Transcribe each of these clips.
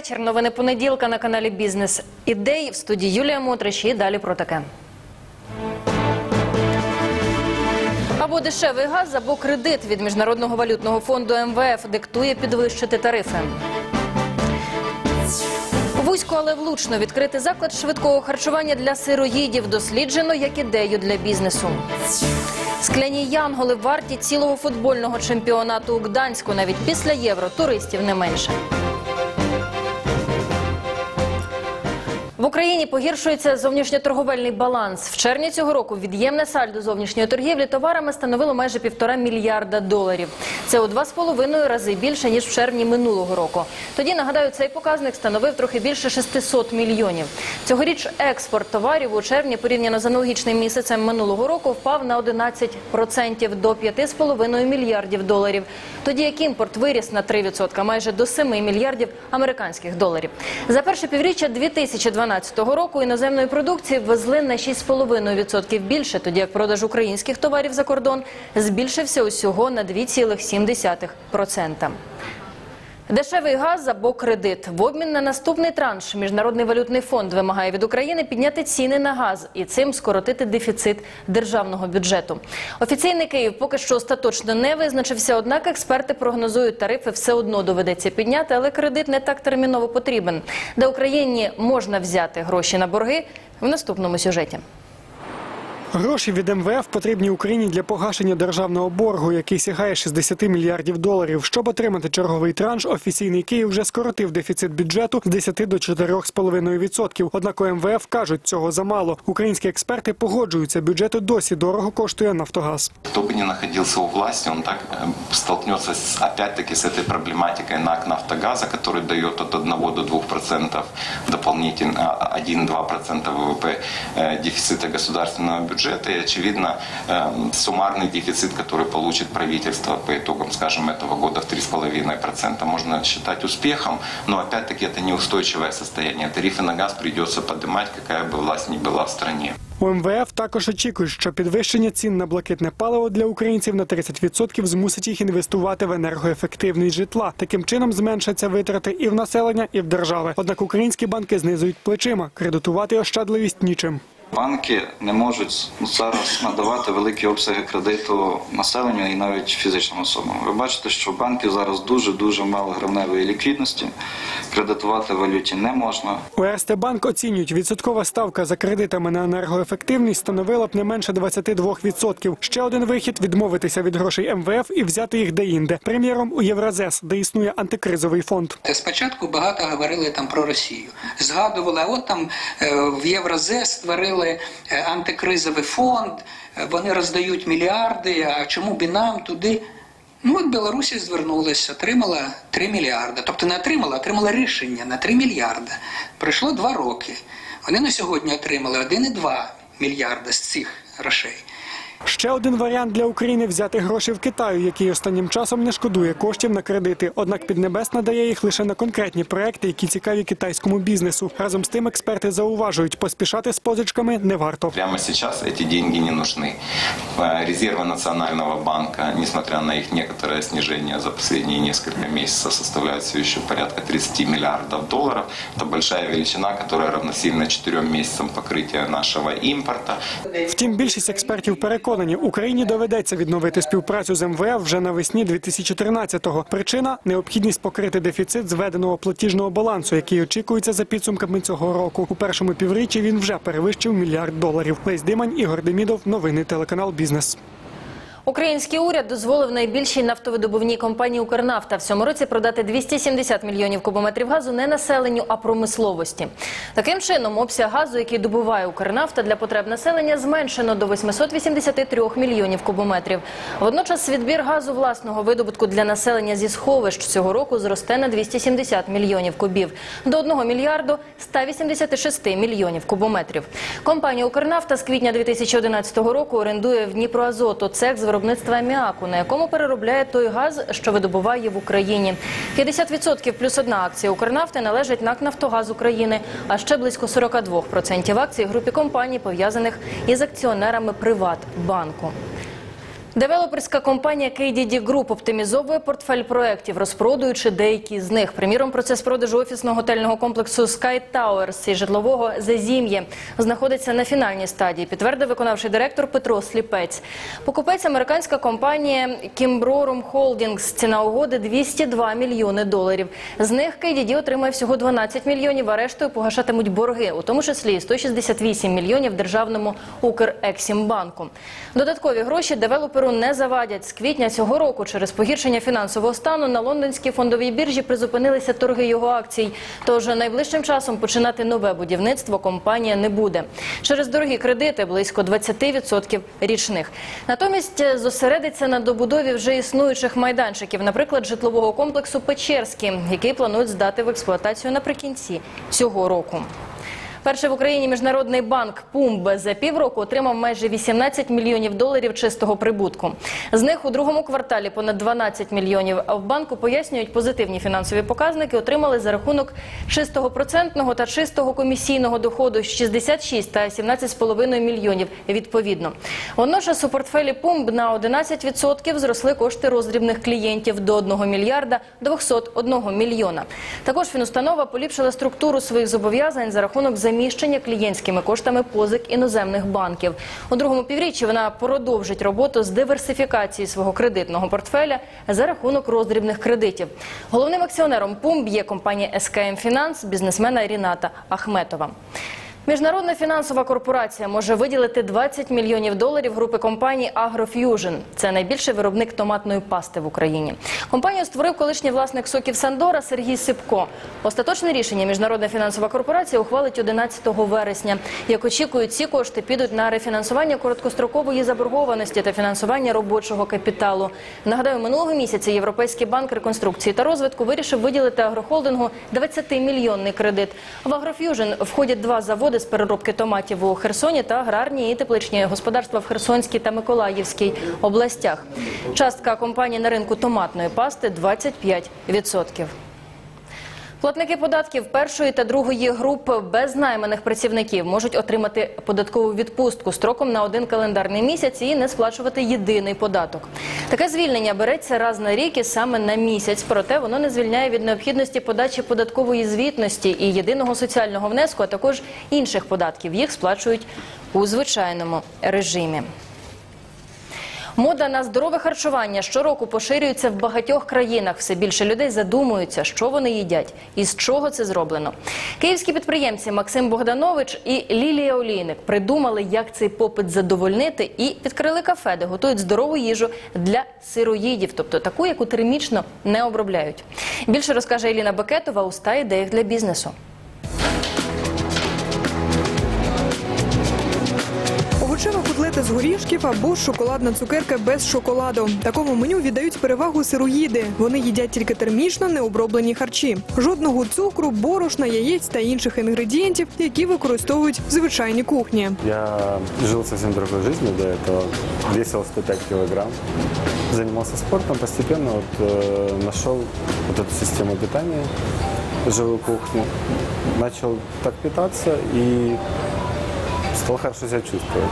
вечір. Новини понеділка на каналі Бізнес Ідей в студії Юлія Мотрич. І далі про таке. Або дешевий газ, або кредит від Міжнародного валютного фонду МВФ диктує підвищити тарифи. Вузько, але влучно відкрити заклад швидкого харчування для сироїдів досліджено як ідею для бізнесу. Скляні янголи варті цілого футбольного чемпіонату у Гданську. Навіть після євро туристів не менше. В Україні погіршується зовнішньоторговельний баланс. В червні цього року від'ємне сальдо зовнішньої торгівлі товарами становило майже півтора мільярда доларів. Це у два з половиною рази більше ніж в червні минулого року. Тоді нагадаю, цей показник становив трохи більше 600 мільйонів. Цьогоріч експорт товарів у червні порівняно з аналогічним місяцем минулого року впав на 11% до 5,5 мільярдів доларів. Тоді як імпорт виріс на 3%, майже до 7 мільярдів американських доларів. За перше півріччя 2012 року іноземної продукції ввезли на 6,5% більше, тоді як продаж українських товарів за кордон збільшився усього на 2,7%. Дешевий газ або кредит в обмін на наступний транш. Міжнародний валютний фонд вимагає від України підняти ціни на газ і цим скоротити дефіцит державного бюджету. Офіційний Київ поки що остаточно не визначився. Однак експерти прогнозують, тарифи все одно доведеться підняти, але кредит не так терміново потрібен. Де Україні можна взяти гроші на борги в наступному сюжеті. Гроші від МВФ потрібні Україні для погашення державного боргу, який сягає 60 мільярдів доларів. Щоб отримати черговий транш, офіційний Київ вже скоротив дефіцит бюджету з 10 до 4,5%. Однак у МВФ кажуть, цього замало. Українські експерти погоджуються, бюджету досі дорого коштує Нафтогаз. Кто бы ни находился у власти, он так э, столкнется с, опять-таки с этой проблематикой НАК «Нафтогаза», который дает от 1 до 2 процентов дополнительно, 1-2 ВВП э, дефицита государственного бюджета. И, очевидно, э, суммарный дефицит, который получит правительство по итогам, скажем, этого года в 3,5%, можно считать успехом, но, опять-таки, это неустойчивое состояние. Тарифы на газ придется поднимать, какая бы власть ни была в стране. У МВФ також очікують, що підвищення цін на блакитне паливо для українців на 30% змусить їх інвестувати в енергоефективність житла. Таким чином зменшаться витрати і в населення, і в держави. Однак українські банки знизують плечима, кредитувати ощадливість нічим. Банки не можуть зараз надавати великі обсяги кредиту населенню і навіть фізичним особам. Ви бачите, що банки зараз дуже дуже мало гривневої ліквідності. Кредитувати в валюті не можна. У Ерсте Банк оцінюють, відсоткова ставка за кредитами на енергоефективність становила б не менше 22%. Ще один вихід відмовитися від грошей МВФ і взяти їх деінде. Приміром у Євразес, де існує антикризовий фонд. Спочатку багато говорили там про Росію. Згадували, от там е, в Євразес створили е, антикризовий фонд, е, вони роздають мільярди, а чому б і нам туди? Ну от Білорусі звернулася, отримала 3 мільярди. Тобто не отримала, отримала рішення на 3 мільярди. Пройшло 2 роки. Вони на сьогодні отримали 1,2 мільярда з цих грошей. Ще один варіант для України взяти гроші в Китаю, який останнім часом не шкодує коштів на кредити. Однак Піднебес надає їх лише на конкретні проекти, які цікаві китайському бізнесу. Разом з тим експерти зауважують, поспішати з позичками не варто. Прямо сейчас эти деньги не нужны. Э, Резервы Национального банка, несмотря на их некоторое снижение за последние несколько месяцев, составляют все еще порядка 30 миллиардов долларов. Это большая величина, которая равносильна 4 месяцам покрытия нашего импорта. Втім, більшість експертів переконані, Україні доведеться відновити співпрацю з МВФ вже навесні 2013-го. Причина необхідність покрити дефіцит зведеного платіжного балансу, який очікується за підсумками цього року. У першому півріччі він вже перевищив мільярд доларів. Лесь Димань, Ігор Демідов, новини телеканал Бізнес. Український уряд дозволив найбільшій нафтовидобувній компанії «Укрнафта» в цьому році продати 270 мільйонів кубометрів газу не населенню, а промисловості. Таким чином, обсяг газу, який добуває «Укрнафта» для потреб населення, зменшено до 883 мільйонів кубометрів. Водночас відбір газу власного видобутку для населення зі сховищ цього року зросте на 270 мільйонів кубів до 1 мільярду 186 мільйонів кубометрів. Компанія «Укрнафта» з квітня 2011 року орендує в Дніпроазоту цех з виробництва аміаку, на якому переробляє той газ, що видобуває в Україні. 50% плюс одна акція «Укрнафти» належить НАК «Нафтогаз України», а ще близько 42% акцій групі компаній, пов'язаних із акціонерами «Приватбанку». Девелоперська компанія KDD Group оптимізовує портфель проєктів, розпродуючи деякі з них. Приміром, процес продажу офісно-готельного комплексу Sky Towers і житлового Зазім'є знаходиться на фінальній стадії, підтвердив виконавчий директор Петро Сліпець. Покупець американська компанія Kimbrorum Holdings. Ціна угоди 202 мільйони доларів. З них KDD отримає всього 12 мільйонів, а рештою погашатимуть борги, у тому числі 168 мільйонів державному Укрексімбанку. Додаткові гроші девелоперу не завадять. З квітня цього року через погіршення фінансового стану на лондонській фондовій біржі призупинилися торги його акцій. Тож найближчим часом починати нове будівництво компанія не буде. Через дорогі кредити близько 20% річних. Натомість зосередиться на добудові вже існуючих майданчиків, наприклад, житлового комплексу Печерський, який планують здати в експлуатацію наприкінці цього року. Перший в Україні міжнародний банк Пумб за півроку отримав майже 18 мільйонів доларів чистого прибутку. З них у другому кварталі понад 12 мільйонів. А в банку пояснюють, позитивні фінансові показники отримали за рахунок чистого процентного та чистого комісійного доходу 66 та 17,5 мільйонів відповідно. Водночас у портфелі Пумб на 11% зросли кошти роздрібних клієнтів до 1 мільярда 201 мільйона. Також фінустанова поліпшила структуру своїх зобов'язань за рахунок заміщення клієнтськими коштами позик іноземних банків. У другому півріччі вона продовжить роботу з диверсифікації свого кредитного портфеля за рахунок роздрібних кредитів. Головним акціонером Пумб є компанія СКМ Фінанс, бізнесмена Ріната Ахметова. Міжнародна фінансова корпорація може виділити 20 мільйонів доларів групи компаній «Агроф'южн». Це найбільший виробник томатної пасти в Україні. Компанію створив колишній власник соків Сандора Сергій Сипко. Остаточне рішення Міжнародна фінансова корпорація ухвалить 11 вересня. Як очікують, ці кошти підуть на рефінансування короткострокової заборгованості та фінансування робочого капіталу. Нагадаю, минулого місяця Європейський банк реконструкції та розвитку вирішив виділити агрохолдингу 20-мільйонний кредит. В «Агроф'южн» входять два заводи з переробки томатів у Херсоні та аграрні і тепличні господарства в Херсонській та Миколаївській областях. Частка компанії на ринку томатної пасти 25%. Платники податків першої та другої груп без найманих працівників можуть отримати податкову відпустку строком на один календарний місяць і не сплачувати єдиний податок. Таке звільнення береться раз на рік і саме на місяць. Проте воно не звільняє від необхідності подачі податкової звітності і єдиного соціального внеску, а також інших податків. Їх сплачують у звичайному режимі. Мода на здорове харчування щороку поширюється в багатьох країнах. Все більше людей задумуються, що вони їдять і з чого це зроблено. Київські підприємці Максим Богданович і Лілія Олійник придумали, як цей попит задовольнити, і відкрили кафе, де готують здорову їжу для сироїдів, тобто таку, яку термічно не обробляють. Більше розкаже Еліна Бекетова у ста ідеях для бізнесу. з горішків або шоколадна цукерка без шоколаду. Такому меню віддають перевагу сироїди. Вони їдять тільки термічно необроблені харчі. Жодного цукру, борошна, яєць та інших інгредієнтів, які використовують в звичайній кухні. Я жил совсем другой жизнью до этого. Весил 105 килограмм. Занимался спортом, постепенно вот, э, нашел вот эту систему питания, живую кухню. Начал так питаться и стал хорошо себя чувствовать.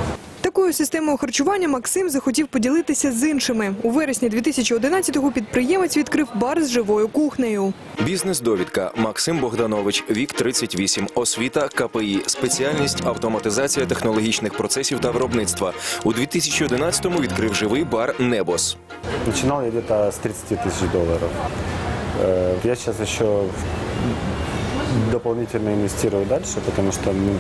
Такою системою харчування Максим захотів поділитися з іншими. У вересні 2011-го підприємець відкрив бар з живою кухнею. Бізнес-довідка Максим Богданович, вік 38, освіта КПІ, спеціальність автоматизація технологічних процесів та виробництва. У 2011-му відкрив живий бар Небос. Начинал я где-то с 30 тысяч долларов. Э, Я сейчас еще дополнительно инвестирую дальше, потому что мы, э,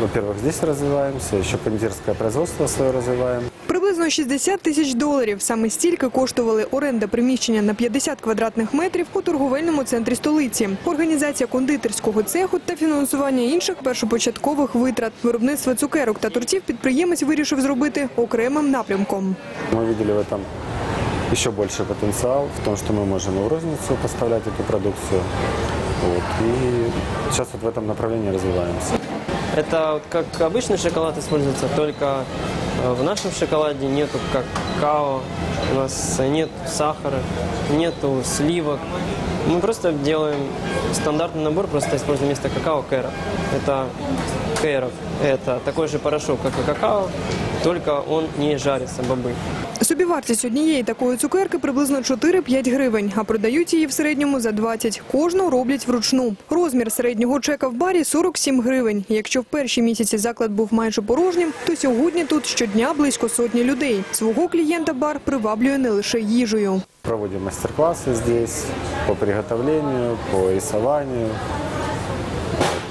во-первых, здесь развиваемся, еще кондитерское производство свое развиваем. Приблизно 60 тисяч доларів. Саме стільки коштували оренда приміщення на 50 квадратних метрів у торговельному центрі столиці, організація кондитерського цеху та фінансування інших першопочаткових витрат. Виробництво цукерок та тортів підприємець вирішив зробити окремим напрямком. Мы видели в этом еще больше потенциал, в том, что мы можем и в розницу поставлять эту продукцию. Вот. И сейчас вот в этом направлении развиваемся. Это вот как обычный шоколад используется, только э, в нашем шоколаде нету как какао, у нас нет сахара, нету сливок. Мы просто делаем стандартный набор, просто используем вместо какао кэра. Это кэров, это такой же порошок, как и какао, только он не жарится, бобы. Собівартість однієї такої цукерки приблизно 4-5 гривень, а продають її в середньому за 20. Кожну роблять вручну. Розмір середнього чека в барі 47 гривень. Якщо в перші місяці заклад був майже порожнім, то сьогодні тут щодня близько сотні людей. Свого клієнта бар приваблює не лише їжею. Проводим мастер-классы здесь по приготовлению, по рисованию.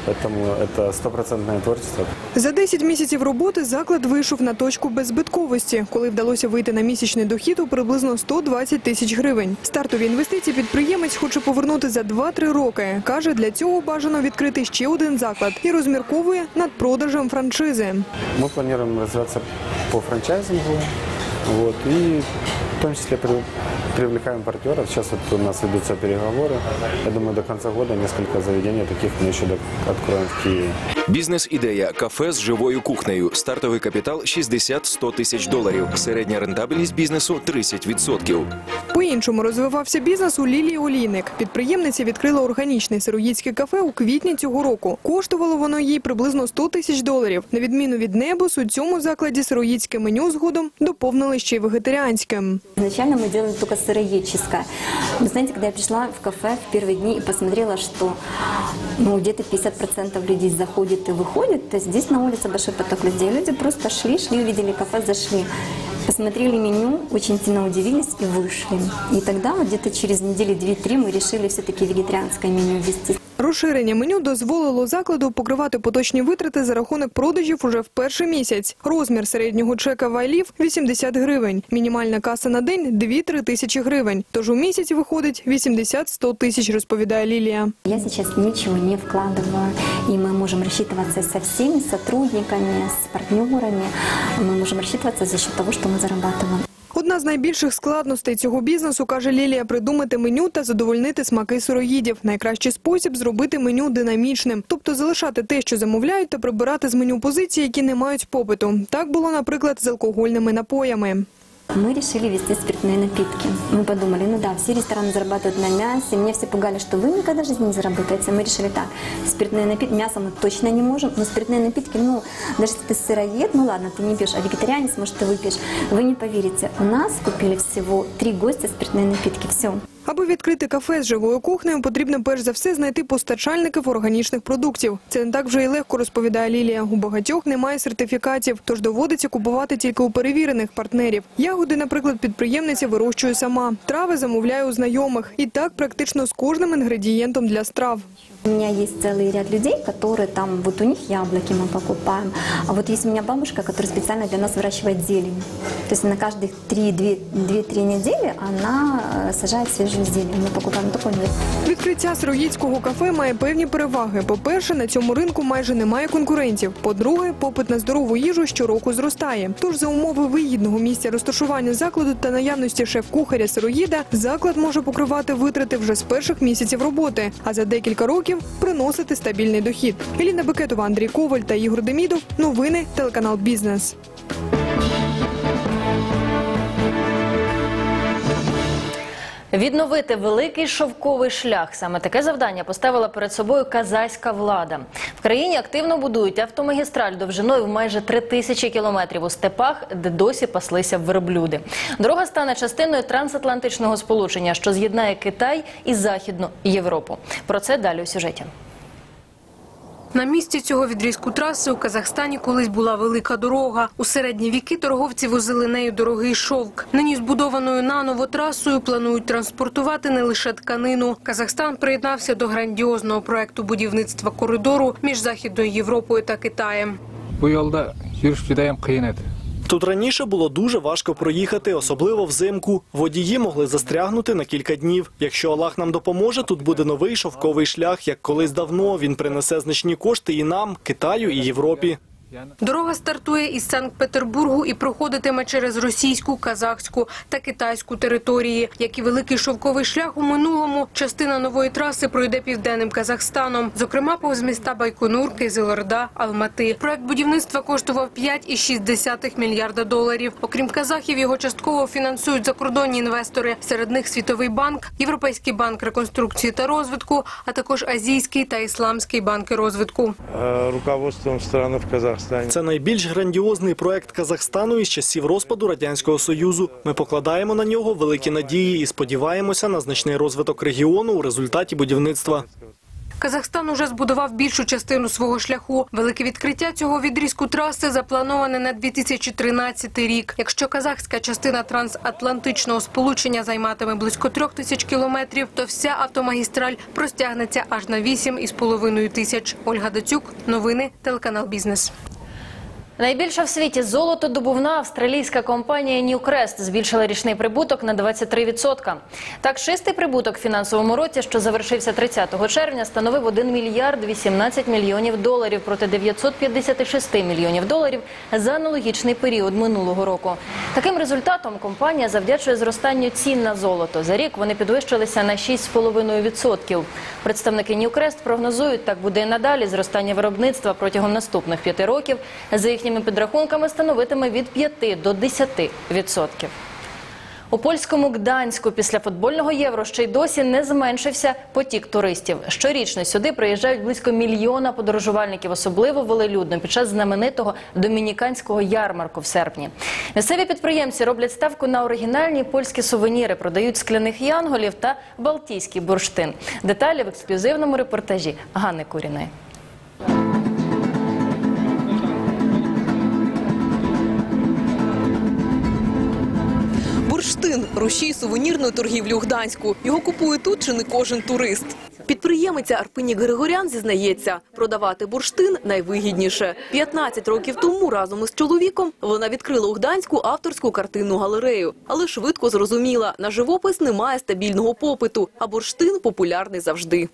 Поэтому это стопроцентное творчество. За 10 місяців роботи заклад вийшов на точку беззбитковості, коли вдалося вийти на місячний дохід у приблизно 120 тисяч гривень. Стартові інвестиції підприємець хоче повернути за 2-3 роки. Каже, для цього бажано відкрити ще один заклад і розмірковує над продажем франшизи. Мы планируем развиваться по франчайзингу. Вот, и в том числе при- привлекаем партнеров. Сейчас вот у нас ведутся переговоры. Я думаю, до конца года несколько заведений таких мы еще откроем в Киеве. Бізнес-ідея кафе з живою кухнею. Стартовий капітал 60-100 тисяч доларів. Середня рентабельність бізнесу 30%. По-іншому розвивався бізнес у Лілії Олійник. Підприємниця відкрила органічне сироїдське кафе у квітні цього року. Коштувало воно їй приблизно 100 тисяч доларів. На відміну від Небус, у цьому закладі сироїдське меню згодом доповнили ще й вегетаріанським. Изначально мы делали только сыроедческое. Вы знаете, когда я пришла в кафе в первые дни и посмотрела, что ну, где-то 50% людей заходит и выходит, то здесь на улице большой поток людей. Люди просто шли, шли, увидели кафе, зашли. Посмотрели меню, очень сильно удивились и вышли. И тогда вот где-то через недели 2-3 мы решили все-таки вегетарианское меню ввести. Розширення меню дозволило закладу покривати поточні витрати за рахунок продажів уже в перший місяць. Розмір середнього чека вайлів – 80 гривень. Мінімальна каса на день – 2-3 тисячі гривень. Тож у місяць виходить 80-100 тисяч, розповідає Лілія. Я сейчас ничего не вкладываю, и мы можем рассчитываться со всеми сотрудниками, с партнерами. Мы можем рассчитываться за счет того, что мы зарабатываем. Одна з найбільших складностей цього бізнесу, каже Лілія, придумати меню та задовольнити смаки сироїдів. Найкращий спосіб – зробити меню динамічним. Тобто залишати те, що замовляють, та прибирати з меню позиції, які не мають попиту. Так було, наприклад, з алкогольними напоями. Мы решили вести спиртные напитки. Мы подумали, ну да, все рестораны зарабатывают на мясе. Меня все пугали, что вы никогда в жизни не заработаете. Мы решили так, спиртные напитки, мясо мы точно не можем, но спиртные напитки, ну, даже если ты сыроед, ну ладно, ты не пьешь, а вегетарианец, может, ты выпьешь. Вы не поверите, у нас купили всего три гостя спиртные напитки, все. Аби відкрити кафе з живою кухнею, потрібно перш за все знайти постачальників органічних продуктів. Це не так вже й легко, розповідає Лілія. У багатьох немає сертифікатів, тож доводиться купувати тільки у перевірених партнерів. Ягоди, наприклад, підприємниця вирощує сама. Трави замовляє у знайомих. І так практично з кожним інгредієнтом для страв. У меня есть целый ряд людей, которые там, вот у них яблоки мы покупаем. А вот есть у меня бабушка, которая специально для нас выращивает зелень. То есть на каждых 2-3 недели она э, сажает свежую зелень. Мы покупаем такой мир. Відкриття сироїдського кафе має певні переваги. По-перше, на цьому ринку майже немає конкурентів. По-друге, попит на здорову їжу щороку зростає. Тож за умови вигідного місця розташування закладу та наявності шеф-кухаря сироїда заклад може покривати витрати вже з перших місяців роботи, а за декілька років приносити стабільний дохід. Еліна Бекетова, Андрій Коваль та Ігор Демідов. Новини телеканал Бізнес. Відновити великий шовковий шлях. Саме таке завдання поставила перед собою казайська влада. В країні активно будують автомагістраль довжиною в майже три тисячі кілометрів у степах, де досі паслися верблюди. Дорога стане частиною трансатлантичного сполучення, що з'єднає Китай і Західну Європу. Про це далі у сюжеті. На місці цього відрізку траси у Казахстані колись була велика дорога. У середні віки торговці возили нею дорогий шовк. Нині збудованою наново трасою планують транспортувати не лише тканину. Казахстан приєднався до грандіозного проекту будівництва коридору між Західною Європою та Китаєм. Bu yolda yürüyüş qiyin edi. Тут раніше було дуже важко проїхати, особливо взимку. Водії могли застрягнути на кілька днів. Якщо Аллах нам допоможе, тут буде новий шовковий шлях, як колись давно. Він принесе значні кошти і нам, Китаю і Європі. Дорога стартує із Санкт-Петербургу і проходитиме через російську, казахську та китайську території. Як і великий шовковий шлях у минулому, частина нової траси пройде південним Казахстаном, зокрема повз міста Байконур, Кизилорда, Алмати. Проект будівництва коштував 5,6 мільярда доларів. Окрім казахів, його частково фінансують закордонні інвестори. Серед них Світовий банк, Європейський банк реконструкції та розвитку, а також Азійський та Ісламський банки розвитку. руководством страны в Казахстане. Це найбільш грандіозний проект Казахстану із часів розпаду радянського союзу. Ми покладаємо на нього великі надії і сподіваємося на значний розвиток регіону у результаті будівництва. Казахстан уже збудував більшу частину свого шляху. Велике відкриття цього відрізку траси заплановане на 2013 рік. Якщо казахська частина трансатлантичного сполучення займатиме близько трьох тисяч кілометрів, то вся автомагістраль простягнеться аж на вісім із половиною тисяч. Ольга Дацюк, новини, телеканал Бізнес. Найбільша в світі золотодобувна австралійська компанія Newcrest збільшила річний прибуток на 23%. Так, шистий прибуток в фінансовому році, що завершився 30 червня, становив 1 мільярд 18 мільйонів доларів проти 956 мільйонів доларів за аналогічний період минулого року. Таким результатом компанія завдячує зростанню цін на золото. За рік вони підвищилися на 6,5%. Представники Newcrest прогнозують, так буде і надалі. Зростання виробництва протягом наступних п'яти років за їхніми підрахунками становитиме від 5 до 10%. У польському Гданську після футбольного євро ще й досі не зменшився потік туристів. Щорічно сюди приїжджають близько мільйона подорожувальників, особливо велелюдно під час знаменитого домініканського ярмарку в серпні. Місцеві підприємці роблять ставку на оригінальні польські сувеніри, продають скляних янголів та балтійський бурштин. Деталі в ексклюзивному репортажі Ганни Куріної. Бурштин – рушій сувенірної торгівлі у Гданську. Його купує тут чи не кожен турист. Підприємиця Арпинік Григорян зізнається, продавати бурштин найвигідніше. 15 років тому разом із чоловіком вона відкрила у Гданську авторську картинну галерею. Але швидко зрозуміла, на живопис немає стабільного попиту, а бурштин популярний завжди.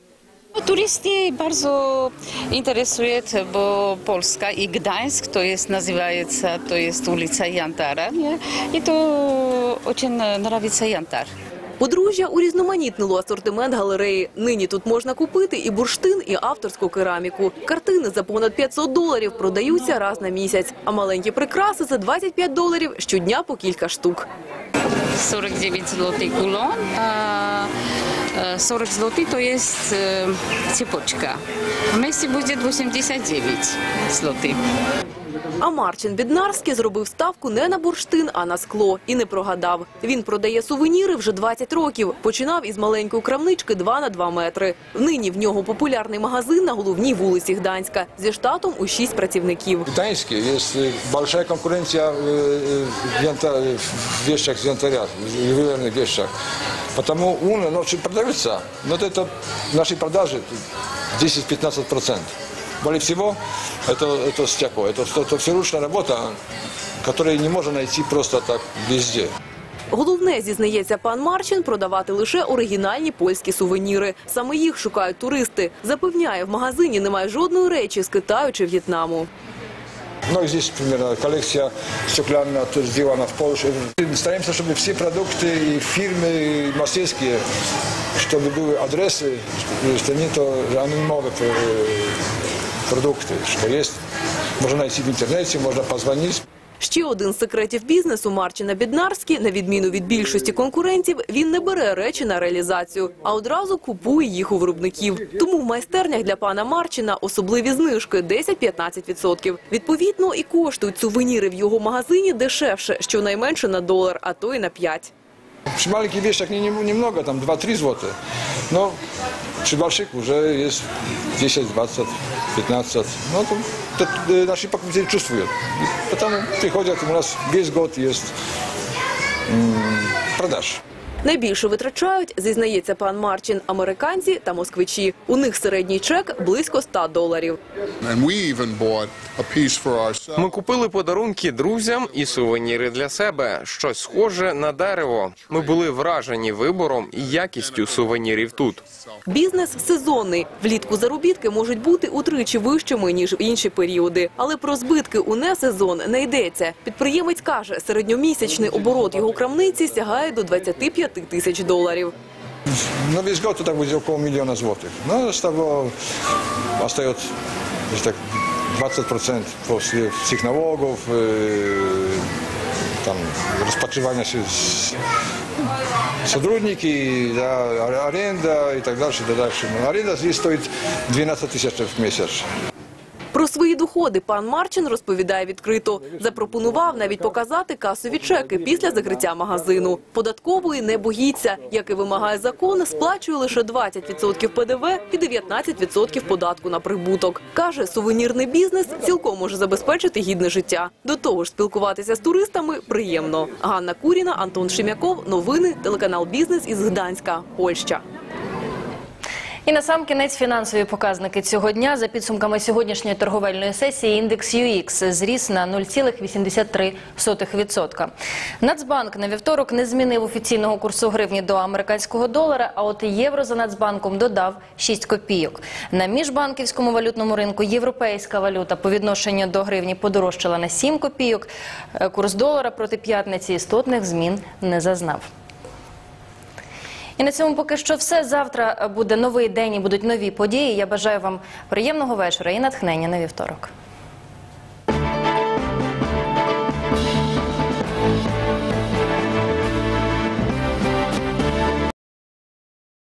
Turyści bardzo interesuje, bo Polska i Gdańsk to jest, називається, to jest ulica Jantara. nie? I to очень нравится Янтар. Подружжя урізноманітнило асортимент галереї. Нині тут можна купити і бурштин, і авторську кераміку. Картини за понад 500 доларів продаються раз на місяць, а маленькі прикраси за 25 доларів щодня по кілька штук. 49 zł kulon, a e, 40 zł to jest e, цепочка. В місті буде 89 zł. А Марчин Біднарський зробив ставку не на бурштин, а на скло. І не прогадав. Він продає сувеніри вже 20 років. Починав із маленької крамнички 2 на 2 метри. Нині в нього популярний магазин на головній вулиці Гданська зі штатом у 6 працівників. В Гданьске есть э, большая конкуренция э, э, в, янта- в вещах из янтаря, в ювелирных вещах. Потому он ну, очень продается, но вот это наши продажи 10-15%. Более всего, это, это стекло, это, это все ручная работа, которую не можно найти просто так везде. Головне, зізнається пан Марчин, продавати лише оригінальні польські сувеніри. Саме їх шукають туристи. Запевняє, в магазині немає жодної речі з Китаю чи В'єтнаму. И здесь примерно коллекция стеклянная, то сделана в Польше. Стараемся, чтобы все продукты и фирмы и мастерские, чтобы были адресы, что не то анонимовые продукты, что есть. Можно найти в интернете, можно позвонить. Ще один з секретів бізнесу Марчина Біднарський, на відміну від більшості конкурентів, він не бере речі на реалізацію, а одразу купує їх у виробників. Тому в майстернях для пана Марчина особливі знижки 10-15%. Відповідно, і коштують сувеніри в його магазині дешевше, щонайменше на долар, а то й на 5. При маленьких вещах не- не- немного, там 2-3 злотых. Но при больших уже есть 10, 20, 15. Ну, то, то, э, наши покупатели чувствуют. И Потому приходят, у нас весь год есть м, продаж. Найбільше витрачають, зізнається пан Марчин, американці та москвичі. У них середній чек близько 100 доларів. Ми купили подарунки друзям і сувеніри для себе. Щось схоже на дерево. Ми були вражені вибором і якістю сувенірів тут. Бізнес сезонний. Влітку заробітки можуть бути утричі вищими, ніж в інші періоди. Але про збитки у несезон не йдеться. Підприємець каже, середньомісячний оборот його крамниці сягає до 25 тисяч доларів. На весь год это будет около миллиона злотых. Но с того остается так, 20% после всех налогов, там, распатривания с- сотрудники, да, а- аренда и так дальше, так дальше. Аренда здесь стоит 12 тысяч в месяц. Про свої доходи пан Марчин розповідає відкрито. Запропонував навіть показати касові чеки після закриття магазину. Податкової не боїться. Як і вимагає закон, сплачує лише 20% ПДВ і 19% податку на прибуток. Каже, сувенірний бізнес цілком може забезпечити гідне життя. До того ж, спілкуватися з туристами приємно. Ганна Куріна, Антон Шемяков. Новини, телеканал Бізнес із Гданська, Польща. І на сам кінець фінансові показники цього дня. За підсумками сьогоднішньої торговельної сесії індекс UX зріс на 0,83%. Нацбанк на вівторок не змінив офіційного курсу гривні до американського долара, а от євро за Нацбанком додав 6 копійок. На міжбанківському валютному ринку європейська валюта по відношенню до гривні подорожчала на 7 копійок. Е, Курс долара проти п'ятниці істотних змін не зазнав. І на цьому поки що все. Завтра буде новий день і будуть нові події. Я бажаю вам приємного вечора і натхнення на вівторок.